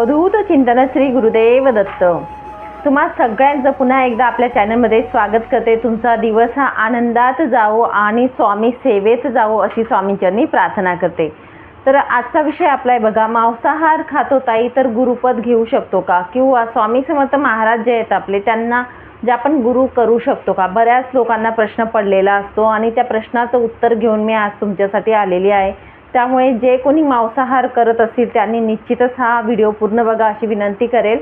अवधूत चिंतन श्री गुरुदेव दत्त. तुम्हा सगळ्यांचं पुन्हा एकदा आपल्या चॅनलमध्ये स्वागत करते. तुमचा दिवस हा आनंदात जावो आणि स्वामी सेवेत जावो अशी स्वामींच्यांनी प्रार्थना करते. तर आजचा विषय आपला आहे बघा मांसाहार खातो ताई तर गुरुपद घेऊ शकतो का? किंवा स्वामी समर्थ महाराज जे आहेत आपले त्यांना जे आपण गुरु करू शकतो का? बऱ्याच लोकांना प्रश्न पडलेला असतो आणि त्या प्रश्नाचं उत्तर घेऊन मी आज तुमच्यासाठी आलेली आहे. त्यामुळे जे कोणी मांसाहार करत असतील त्यांनी निश्चितच हा व्हिडिओ पूर्ण बघा अशी विनंती करेल.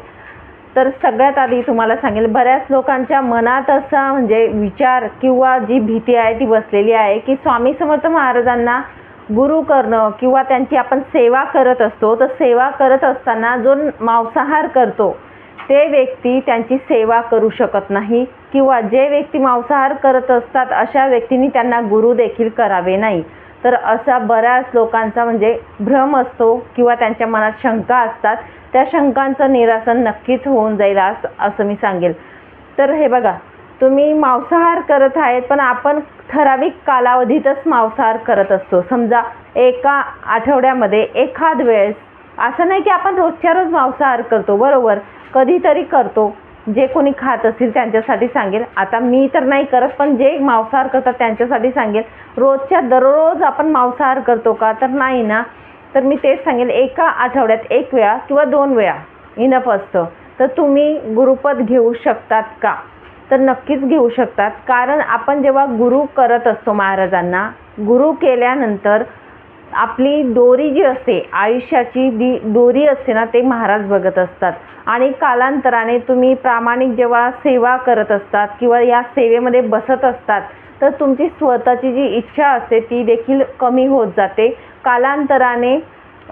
तर सगळ्यात आधी तुम्हाला सांगेल बऱ्याच लोकांच्या मनात असा म्हणजे विचार किंवा जी भीती आहे ती बसलेली आहे की स्वामी समर्थ महाराजांना गुरु करणं किंवा त्यांची आपण सेवा करत असतो तर सेवा करत असताना जो मांसाहार करतो ते व्यक्ती त्यांची सेवा करू शकत नाही किंवा जे व्यक्ती मांसाहार करत असतात अशा व्यक्तींनी त्यांना गुरु देखील करावे नाही. तर असा बऱ्याच लोकांचा म्हणजे भ्रम असतो किंवा त्यांच्या मनात शंका असतात. त्या शंकांचं निरासन नक्कीच होऊन जाईल असं असं मी सांगेल. तर हे बघा तुम्ही मांसाहार करत आहेत पण आपण ठराविक कालावधीतच मांसाहार करत असतो. समजा एका आठवड्यामध्ये एखाद वेळेस असं नाही की आपण रोजच्या रोज मांसाहार करतो बरोबर कधीतरी करतो. जे कोणी खात असतील त्यांच्यासाठी सांगेल. आता मी तर नाही करत पण जे मांसाहार करतात त्यांच्यासाठी सांगेल. रोजच्या दररोज आपण मांसाहार करतो का? तर नाही ना. तर मी तेच सांगेल एका आठवड्यात एक वेळा किंवा दोन वेळा इनफ असतं. तर तुम्ही गुरुपद घेऊ शकतात का? तर नक्कीच घेऊ शकतात. कारण आपण जेव्हा गुरु करत असतो महाराजांना गुरु केल्यानंतर आपली दोरी जी असते आयुष्याची दी दोरी असते ना ते महाराज बघत असतात. आणि कालांतराने तुम्ही प्रामाणिक जेव्हा सेवा करत असतात किंवा या सेवेमध्ये बसत असतात तर तुमची स्वतःची जी इच्छा असते ती देखील कमी होत जाते. कालांतराने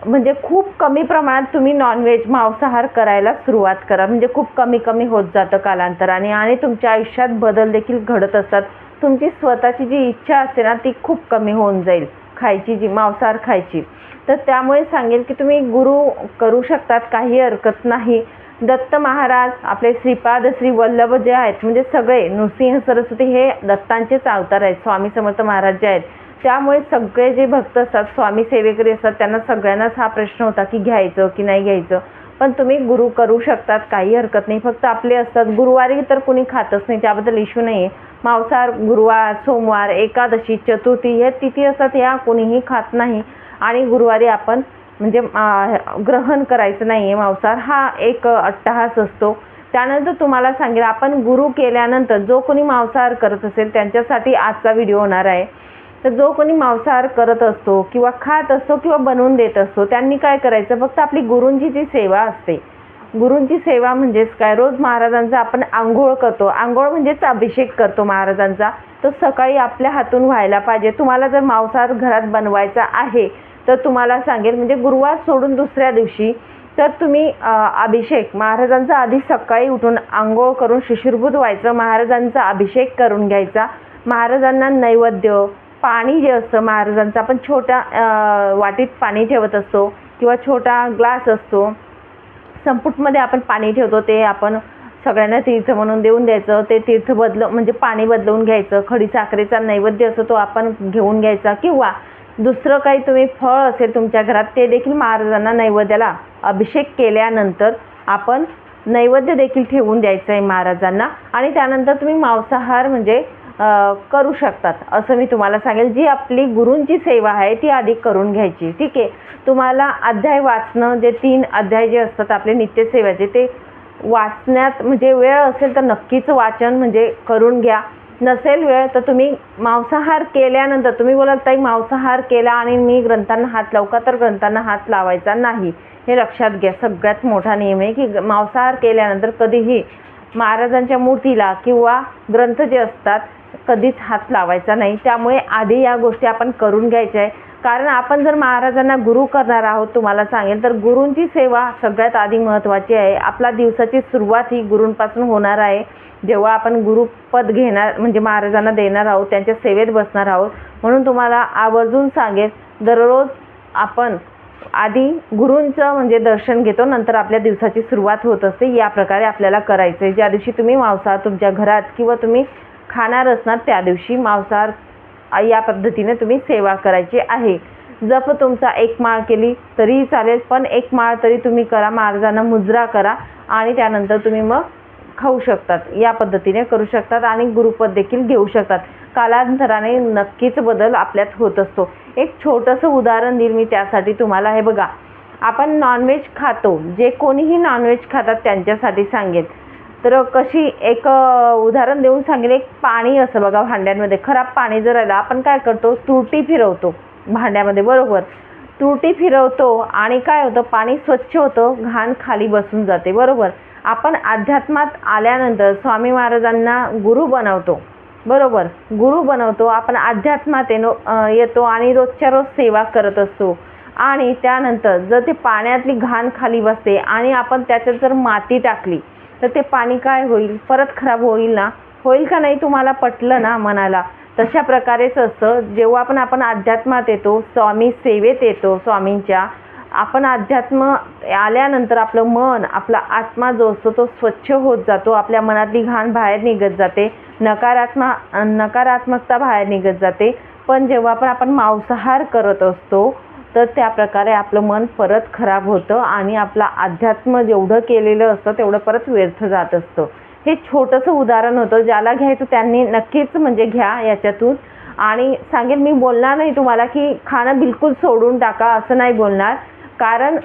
म्हणजे खूप कमी प्रमाणात तुम्ही नॉनव्हेज मांसाहार करायला सुरुवात करा. म्हणजे खूप कमी कमी होत जातं कालांतराने आणि तुमच्या आयुष्यात बदल देखील घडत असतात. तुमची स्वतःची जी इच्छा असते ना ती खूप कमी होऊन जाईल. खायची जी मांसाहार खायची. तर त्यामुळे सांगेल की तुम्ही गुरु करू शकतात काही हरकत नाही. दत्त महाराज आपले श्रीपाद श्री वल्लभ जे आहेत म्हणजे सगळे नृसिंह सरस्वती हे दत्तांचेच अवतार आहेत स्वामी समर्थ महाराज जे आहेत. त्यामुळे सगळे जे भक्त असतात स्वामी सेवेकरी असतात त्यांना सगळ्यांनाच हा प्रश्न होता की घ्यायचं की नाही घ्यायचं. पण तुम्ही गुरु करू शकतात काही हरकत नाही. फक्त आपले असतात गुरुवारी तर कुणी खातच नाही त्याबद्दल इश्यू नाही आहे मांसाहार गुरुवार सोमवार एकादशी चतुर्थी हे तिथी असतात ह्या कोणीही खात नाही. आणि गुरुवारी आपण म्हणजे ग्रहण करायचं नाही आहे मांसाहार. हा एक अट्टहास असतो. त्यानंतर तुम्हाला सांगेल आपण गुरु केल्यानंतर जो कोणी मांसाहार करत असेल त्यांच्यासाठी आजचा व्हिडिओ होणार आहे. तर जो कोणी मांसाहार करत असतो किंवा खात असतो किंवा बनवून देत असतो त्यांनी काय करायचं? फक्त आपली गुरूंची जी सेवा असते. गुरूंची सेवा म्हणजेच काय? रोज महाराजांचा आपण आंघोळ करतो. आंघोळ म्हणजेच अभिषेक करतो महाराजांचा. तो सकाळी आपल्या हातून व्हायला पाहिजे. तुम्हाला जर मांसाहार घरात बनवायचा आहे तर तुम्हाला सांगेल म्हणजे गुरुवार सोडून दुसऱ्या दिवशी तर तुम्ही अभिषेक महाराजांचा आधी सकाळी उठून आंघोळ करून शिशिरभूत व्हायचं महाराजांचा अभिषेक करून घ्यायचा. महाराजांना नैवेद्य पाणी जे असतं महाराजांचं आपण छोट्या वाटीत पाणी ठेवत असतो किंवा छोटा ग्लास असतो संपुटमध्ये आपण पाणी ठेवतो ते आपण सगळ्यांना तीर्थ म्हणून देऊन द्यायचं ते तीर्थ बदल म्हणजे पाणी बदलवून घ्यायचं खडी साखरेचा नैवेद्य असतो तो आपण घेऊन घ्यायचा किंवा दुसरं काही तुम्ही फळ असेल तुमच्या घरात ते देखील महाराजांना नैवेद्याला अभिषेक केल्यानंतर आपण नैवेद्य देखील ठेवून द्यायचं आहे महाराजांना. आणि त्यानंतर तुम्ही मांसाहार म्हणजे करू शकतात. असं मी तुम्हाला सांगेल. जी आपली गुरूंची सेवा आहे ती आधी करून घ्यायची. ठीक आहे? तुम्हाला अध्याय वाचणं जे तीन अध्याय जे असतात आपले नित्यसेवाचे ते वाचण्यात म्हणजे वेळ असेल तर नक्कीच वाचन म्हणजे करून घ्या. नसेल वेळ तर तुम्ही मांसाहार केल्यानंतर तुम्ही बोलाल ताई मांसाहार केला आणि मी ग्रंथांना हात लावू का? तर ग्रंथांना हात लावायचा नाही. हे लक्षात घ्या. सगळ्यात मोठा नियम आहे की मांसाहार केल्यानंतर कधीही महाराजांच्या मूर्तीला किंवा ग्रंथ जे असतात कधीच हात लावायचा नाही. त्यामुळे आधी या गोष्टी आपण करून घ्यायच्या आहे. कारण आपण जर महाराजांना गुरु करणार आहोत तुम्हाला सांगेल तर गुरूंची सेवा सगळ्यात आधी महत्त्वाची आहे. आपला दिवसाची सुरुवात ही गुरूंपासून होणार आहे. जेव्हा आपण गुरुपद घेणार म्हणजे महाराजांना देणार आहोत त्यांच्या सेवेत बसणार आहोत. म्हणून तुम्हाला आवर्जून सांगेल दररोज आपण आधी गुरूंचं म्हणजे दर्शन घेतो नंतर आपल्या दिवसाची सुरुवात होत असते. या प्रकारे आपल्याला करायचं आहे ज्या दिवशी तुम्ही मांसाहार तुमच्या घरात किंवा तुम्ही खाणार असणार त्या दिवशी मांसाहार या पद्धतीने तुम्ही सेवा करायची आहे. जप तुमचा एक माळ केली तरीही चालेल पण एक माळ तरी तुम्ही करा मार्जांना मुजरा करा आणि त्यानंतर तुम्ही मग खाऊ शकतात. या पद्धतीने करू शकतात आणि गुरुपद देखील घेऊ शकतात. कालांतराने नक्कीच बदल आपल्यात होत असतो. एक छोटंसं उदाहरण देईल मी त्यासाठी तुम्हाला. हे बघा आपण नॉनव्हेज खातो. जे कोणीही नॉनव्हेज खातात त्यांच्यासाठी सांगेल तर कशी एक उदाहरण देऊन सांगेल एक पाणी असं बघा भांड्यांमध्ये. खराब पाणी जर आलं आपण काय करतो? तुरटी फिरवतो भांड्यामध्ये बरोबर? तुरटी फिरवतो आणि काय होतं? पाणी स्वच्छ होतं घाण खाली बसून जाते बरोबर? आपण अध्यात्मात आल्यानंतर स्वामी महाराजांना गुरु बनवतो बरोबर? गुरु बनवतो आपण अध्यात्मात येनो येतो आणि रोजच्या रोज सेवा करत असतो. आणि त्यानंतर जर ते पाण्यातली घाण खाली बसते आणि आपण त्याच्यात जर माती टाकली तर ते पाणी काय होईल? परत खराब होईल ना? होईल का नाही तुम्हाला पटलं ना मनाला? तशा प्रकारेच असतं. जेव्हा पण आपण अध्यात्मात येतो स्वामी सेवेत येतो स्वामींच्या आपण अध्यात्म आल्यानंतर आपलं मन आपला आत्मा जो असतो तो स्वच्छ होत जातो. आपल्या मनातली घाण बाहेर निघत जाते. नकारात्मा नकारात्मकता बाहेर निघत जाते. पण जेव्हा पण आपण मांसाहार करत असतो तर त्या प्रकारे आपलं मन परत खराब होतं आणि आपलं अध्यात्म जेवढं केलेलं असतं तेवढं परत व्यर्थ जात असतं. हे छोटंसं उदाहरण होतं ज्याला घ्यायचं त्यांनी नक्कीच म्हणजे घ्या याच्यातून. आणि सांगेल मी बोलणार नाही तुम्हाला की खाणं बिलकुल सोडून टाका असं नाही बोलणार. कारण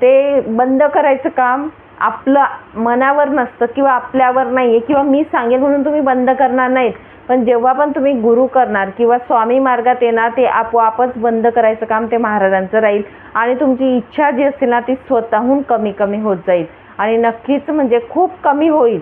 ते बंद करायचं काम आपलं मनावर नसतं किंवा आपल्यावर नाही आहे किंवा मी सांगेल म्हणून तुम्ही बंद करणार नाहीत. पण जेव्हा पण तुम्ही गुरु करणार किंवा स्वामी मार्गात येणार ते आपोआपच बंद करायचं काम ते महाराजांचं राहील. आणि तुमची इच्छा जी असेल ना ती स्वतःहून कमी कमी होत जाईल. आणि नक्कीच म्हणजे खूप कमी होईल.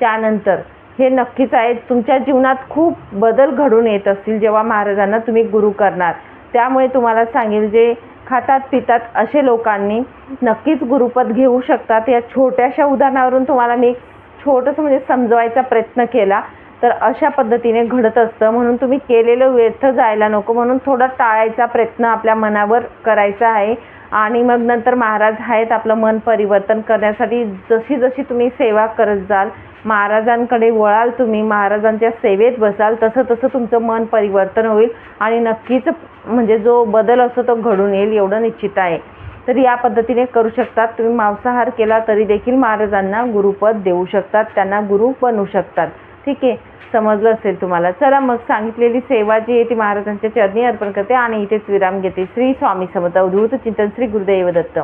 त्यानंतर हे नक्कीच आहे तुमच्या जीवनात खूप बदल घडून येत असतील जेव्हा महाराजांना तुम्ही गुरु करणार. त्यामुळे तुम्हाला सांगेल जे खातात पितात असे लोकांनी नक्कीच गुरुपद घेऊ शकतात. या छोट्याशा उदाहरणावरून तुम्हाला मी एक छोटंसं म्हणजे समजवायचा प्रयत्न केला. तर अशा पद्धतीने घडत असतं. म्हणून तुम्ही केलेलं व्यर्थ जायला नको. म्हणून थोडा टाळायचा प्रयत्न आपल्या मनावर करायचा आहे. आणि मग नंतर महाराज आहेत आपलं मन परिवर्तन करण्यासाठी जशी जशी तुम्ही सेवा करत जाल महाराजांकडे वळाल तुम्ही महाराजांच्या सेवेत बसाल तसं तसं तुमचं मन परिवर्तन होईल. आणि नक्कीच म्हणजे जो बदल असतो तो घडून येईल एवढं निश्चित आहे. तर या पद्धतीने करू शकतात. तुम्ही मांसाहार केला तरी देखील महाराजांना गुरुपद देऊ शकतात. त्यांना गुरु बनवू शकतात. ठीक आहे समजलं असेल तुम्हाला. चला मग सांगितलेली सेवा जी आहे ती महाराजांच्या चरणी अर्पण करते आणि इथेच विराम घेते. श्री स्वामी समर्थ अवधूत चिंतन श्री गुरुदेव दत्त.